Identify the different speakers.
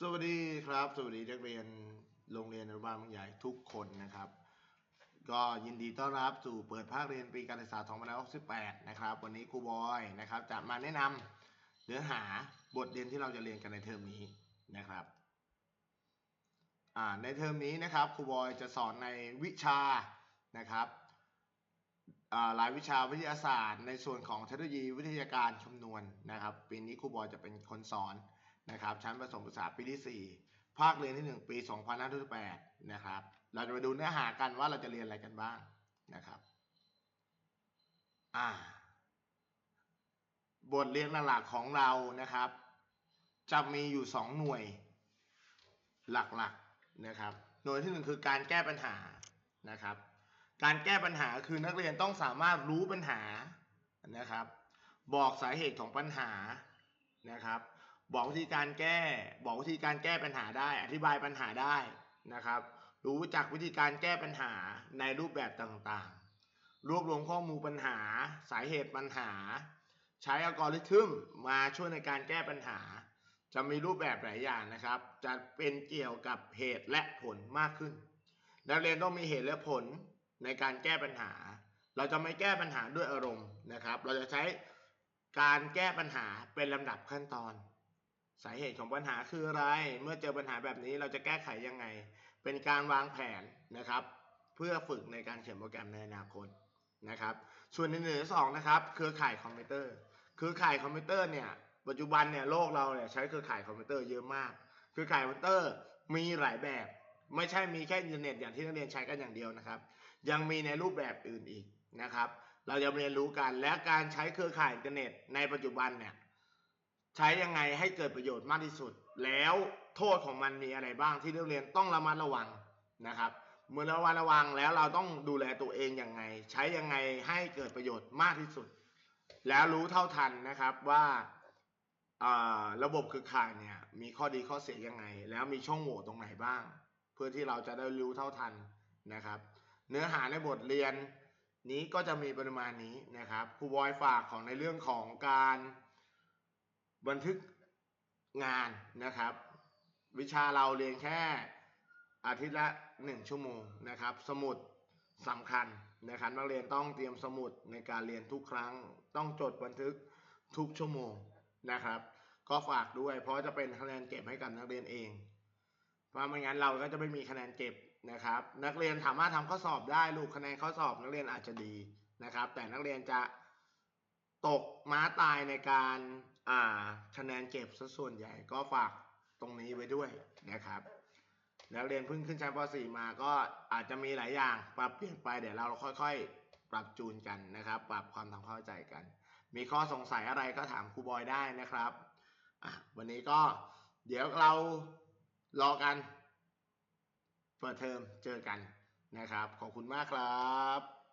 Speaker 1: สวัสดีครับ สวัสดีนักเรียนโรงเรียนอนุบาลบางใหญ่ทุกคนนะครับ ก็ยินดีต้อนรับสู่เปิดภาคเรียนปีการศึกษา2568 นะครับ วันนี้ครูบอยนะครับจะมาแนะนำเนื้อหาบทเรียนที่เราจะเรียนกันในเทอมนี้นะครับในเทอมนี้นะครับครูบอยจะสอนในวิชานะครับอ่ารายวิชาวิทยาศาสตร์ ในส่วนของเทคโนโลยีวิทยาการคำนวณนะครับปีนี้ครูบอยจะเป็นคนสอน นะครับชั้นประถมศึกษาปีที่ 4 ภาคเรียนที่ 1 ปี 2568นะครับเราจะมาดูเนื้อหากันว่าเราจะเรียนอะไรกันบ้างนะครับอ่าบทเรียนหลักๆของเรานะครับ จะมีอยู่ 2 หน่วยหลักๆนะครับ หน่วยที่ 1 คือการแก้ปัญหานะครับ การแก้ปัญหาคือนักเรียนต้องสามารถรู้ปัญหานะครับ บอกสาเหตุของปัญหานะครับ บอกวิธีการแก้ บอกวิธีการแก้ปัญหาได้ อธิบายปัญหาได้นะครับ รู้จักวิธีการแก้ปัญหาในรูปแบบต่างๆ รวบรวมข้อมูลปัญหา สาเหตุปัญหา ใช้อัลกอริทึมมาช่วยในการแก้ปัญหา จะมีรูปแบบหลายอย่างนะครับ จะเป็นเกี่ยวกับเหตุและผลมากขึ้น นักเรียนต้องมีเหตุและผลในการแก้ปัญหา เราจะไม่แก้ปัญหาด้วยอารมณ์นะครับ เราจะใช้การแก้ปัญหาเป็นลำดับขั้นตอน สาเหตุของปัญหาคืออะไร เมื่อเจอปัญหาแบบนี้เราจะแก้ไขยังไง เป็นการวางแผนนะครับ เพื่อฝึกในการเขียนโปรแกรมในอนาคตนะครับ ส่วนในหนึ่งสองนะครับ เครือข่ายคอมพิวเตอร์ เครือข่ายคอมพิวเตอร์เนี่ย ปัจจุบันเนี่ยโลกเราเนี่ยใช้เครือข่ายคอมพิวเตอร์เยอะมาก เครือข่ายคอมพิวเตอร์มีหลายแบบ ไม่ใช่มีแค่อินเทอร์เน็ตอย่างที่นักเรียนใช้กันอย่างเดียวนะครับ ยังมีในรูปแบบอื่นอีกนะครับ เราจะเรียนรู้กันและการใช้เครือข่ายอินเทอร์เน็ตในปัจจุบันเนี่ย ใช้ยังไงให้เกิดประโยชน์มากที่สุด แล้วโทษของมันมีอะไรบ้างที่นักเรียนต้องระมัดระวังนะครับเมื่อระมัดระวังแล้วเราต้องดูแลตัวเองยังไง ใช้ยังไงให้เกิดประโยชน์มากที่สุด แล้วรู้เท่าทันนะครับว่าอ่าระบบเครือข่ายเนี่ยมีข้อดีข้อเสียยังไง แล้วมีช่องโหว่ตรงไหนบ้าง เพื่อที่เราจะได้รู้เท่าทันนะครับ เนื้อหาในบทเรียนนี้ก็จะมีประมาณนี้นะครับครูบอยฝากของในเรื่องของการ บันทึกงานนะครับ วิชาเราเรียนแค่อาทิตย์ละหนึ่งชั่วโมงนะครับ สมุดสำคัญนะครับนักเรียนต้องเตรียมสมุดในการเรียนทุกครั้ง ต้องจดบันทึกทุกชั่วโมงนะครับ ก็ฝากด้วย เพราะจะเป็นคะแนนเก็บให้กับนักเรียนเองเพราะไม่งั้นเราก็จะไม่มีคะแนนเก็บนะครับ นักเรียนสามารถทำข้อสอบได้ลูกคะแนนข้อสอบนักเรียนอาจจะดีนะครับ แต่นักเรียนจะตกม้าตายในการ อ่าคะแนนเก็บซะส่วนใหญ่ก็ฝากตรงนี้ไว้ด้วยนะครับ นักเรียนเพิ่งขึ้นชั้นป .4 มาก็อาจจะมีหลายอย่าง ปรับเปลี่ยนไปเดี๋ยวเราค่อยๆ ปรับจูนกันนะครับ ปรับความทำเข้าใจกัน มีข้อสงสัยอะไรก็ถามครูบอยได้นะครับวันนี้ก็เดี๋ยวเรารอกัน เปิดเทอมเจอกันนะครับ ขอบคุณมากครับ